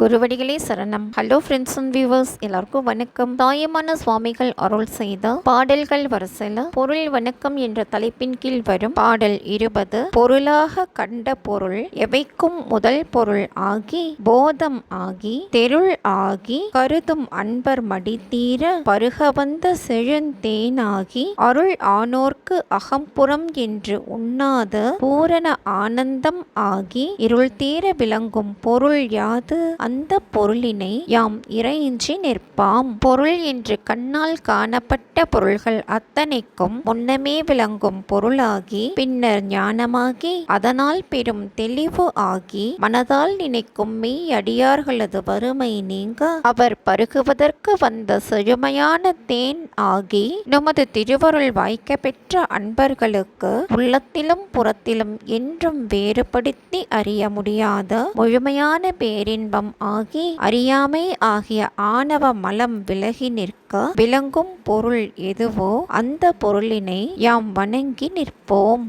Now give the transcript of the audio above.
குருவடிகளே சரணம். Hello friends and viewers எல்லாருக்கும் வணக்கம். தாயமான சுவாமிகள் அருள் செய்த பாடல்கள் வரிசையில் பொருள் வணக்கம் என்ற தலைப்பின் கீழ் வரும் பாடல் இருபது. பொருளாக கண்ட பொருள் எவைக்கும் முதல் பொருள் ஆகி போதம் ஆகி தெருள் ஆகி கருதும் அன்பர் மடி தீர பருக வந்த செழுந்தேனாகி அருள் ஆனோர்க்கு அகம்புறம் என்று உண்ணாத பூரண ஆனந்தம் ஆகி இருள் தீர விளங்கும் பொருள் யாது? அந்த பொருளினை யாம் இறையின்றி நிற்பாம். பொருள் என்று கண்ணால் காணப்பட்ட பொருள்கள் அத்தனைக்கும் முன்னமே விளங்கும் பொருளாகி பின்னர் ஞானமாகி அதனால் பெரும் தெளிவு ஆகி மனதால் நினைக்கும் மெய் அடியார்களது வறுமை நீங்க அவர் பருகுவதற்கு வந்த செழுமையான தேன் ஆகி நமது திருவருள் வாய்க்க பெற்ற அன்பர்களுக்கு உள்ளத்திலும் புறத்திலும் என்றும் வேறுபடுத்தி அறிய முடியாத முழுமையான பேரின்பம் ஆகி அறியாமை ஆகிய ஆணவ மலம் விலகி நிற்க விளங்கும் பொருள் எதுவோ அந்த பொருளினை யாம் வணங்கி நிற்போம்.